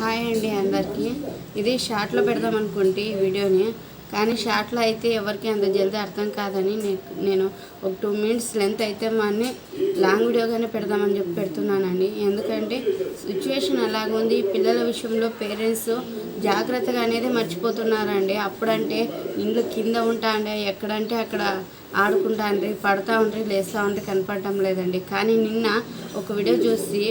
Hi అండి అందరికీ. ఇది షార్ట్లో పెడదాం అనుకుంటే ఈ వీడియోని. కానీ షార్ట్లో అయితే ఎవరికి అంత జల్దీ అర్థం కాదని నేను ఒక టూ మినిట్స్ లెంత్ అయితే మాని లాంగ్ వీడియోగానే పెడదామని చెప్పి పెడుతున్నానండి. ఎందుకంటే సిచ్యువేషన్ అలాగుంది పిల్లల విషయంలో పేరెంట్స్ జాగ్రత్తగా అనేది మర్చిపోతున్నారండి. అప్పుడంటే ఇండ్లు కింద ఉంటా అండి ఎక్కడంటే అక్కడ ఆడుకుంటా ఉండ్రి పడతా ఉండ్రి లేస్తూ ఉండ్రి కనపడటం లేదండి. కానీ నిన్న ఒక వీడియో చూసి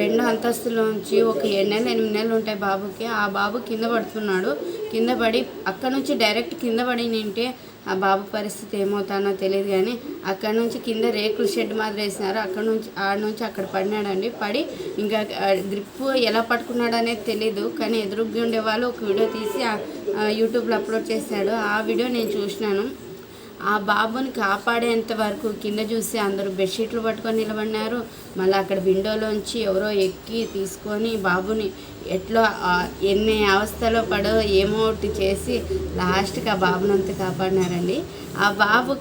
రెండు అంతస్తులోంచి ఒక ఏడు నెలలు ఎనిమిది నెలలు ఉంటాయి బాబుకి. ఆ బాబు కింద పడుతున్నాడు. కింద పడి అక్కడ నుంచి డైరెక్ట్ కింద పడి నింటే ఆ బాబు పరిస్థితి ఏమవుతానో తెలియదు కానీ అక్కడ నుంచి కింద రేకుల షెడ్ మాదిరి వేసినారు. అక్కడ నుంచి ఆడ నుంచి అక్కడ పడినాడండి. పడి ఇంకా గ్రిప్ ఎలా పట్టుకున్నాడు అనేది తెలీదు. కానీ ఎదురుగ్గా ఉండేవాళ్ళు ఒక వీడియో తీసి యూట్యూబ్లో అప్లోడ్ చేశాడు. ఆ వీడియో నేను చూసినాను. ఆ బాబుని కాపాడేంత వరకు కింద చూసి అందరూ బెడ్షీట్లు పట్టుకొని నిలబడినారు. మళ్ళీ అక్కడ విండోలోంచి ఎవరో ఎక్కి తీసుకొని బాబుని ఎట్లా ఎన్ని అవస్థలో పడో ఏమో ఒకటి చేసి లాస్ట్కి ఆ బాబునంతా కాపాడినారండి. ఆ బాబు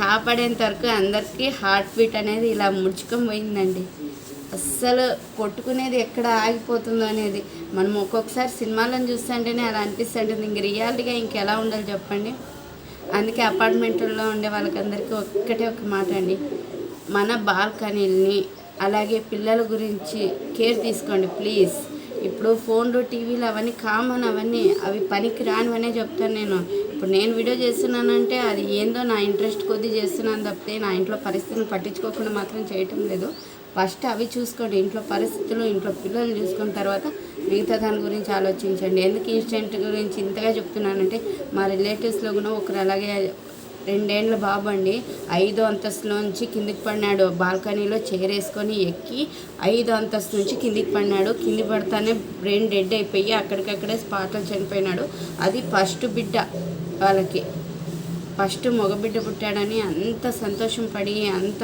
కాపాడేంత వరకు అందరికీ హార్ట్ బీట్ అనేది ఇలా ముడుచుకొని పోయిందండి. అస్సలు కొట్టుకునేది ఎక్కడ ఆగిపోతుందో అనేది మనం ఒక్కొక్కసారి సినిమాలను చూస్తుంటేనే అలా అనిపిస్తుంటుంది. ఇంక రియాలిటీగా ఇంకెలా ఉండాలి చెప్పండి. అందుకే అపార్ట్మెంట్లో ఉండే వాళ్ళకందరికీ ఒక్కటే ఒక మాట అండి. మన బాల్కనీల్ని అలాగే పిల్లల గురించి కేర్ తీసుకోండి ప్లీజ్. ఇప్పుడు ఫోన్లు టీవీలు అవన్నీ కామన్ అవన్నీ అవి పనికి రానివనే చెప్తాను నేను. ఇప్పుడు నేను వీడియో చేస్తున్నానంటే అది ఏందో నా ఇంట్రెస్ట్ కొద్దీ చేస్తున్నాను తప్పితే నా ఇంట్లో పరిస్థితిని పట్టించుకోకుండా మాత్రం చేయటం లేదు. ఫస్ట్ అవి చూసుకోండి. ఇంట్లో పరిస్థితులు ఇంట్లో పిల్లల్ని చూసుకున్న తర్వాత మిగతా దాని గురించి ఆలోచించండి. ఎందుకు ఇన్స్టెంట్ గురించి ఇంతగా చెప్తున్నానంటే మా రిలేటివ్స్లో కూడా ఒకరు అలాగే రెండేండ్ల బాబు అండి. ఐదో అంతస్తులోంచి కిందికి పడినాడు. బాల్కనీలో చైర్ వేసుకొని ఎక్కి ఐదో అంతస్తు నుంచి కిందికి పడినాడు. కింది పడతానే బ్రెయిన్ డెడ్ అయిపోయి అక్కడికక్కడే స్పాట్లో చనిపోయినాడు. అది ఫస్ట్ బిడ్డ వాళ్ళకి. ఫస్ట్ మగబిడ్డ పుట్టాడని అంత సంతోషం పడి అంత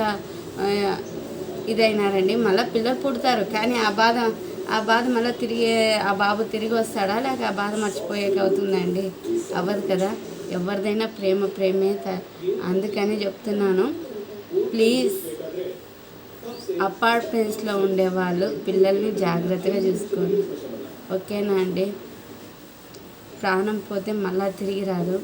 ఇదైనారండి. మళ్ళీ పిల్లలు పుడతారు. కానీ ఆ బాధ ఆ బాధ మళ్ళీ తిరిగే ఆ బాబు తిరిగి వస్తాడా? లేక ఆ బాధ మర్చిపోయాక అవుతుందండి? అవ్వదు కదా. ఎవరిదైనా ప్రేమ ప్రేమే త- అందుకని చెప్తున్నాను. ప్లీజ్ అపార్ట్మెంట్స్లో ఉండేవాళ్ళు పిల్లల్ని జాగ్రత్తగా చూసుకోండి. ఓకేనా అండి? ప్రాణం పోతే మళ్ళా తిరిగి రాదు.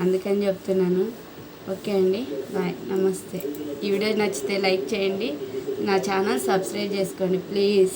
అందుకని చెప్తున్నాను. ఓకే అండి బాయ్ నమస్తే. ఈ వీడియో నచ్చితే లైక్ చేయండి నా ఛానల్ సబ్స్క్రైబ్ చేసుకోండి ప్లీజ్.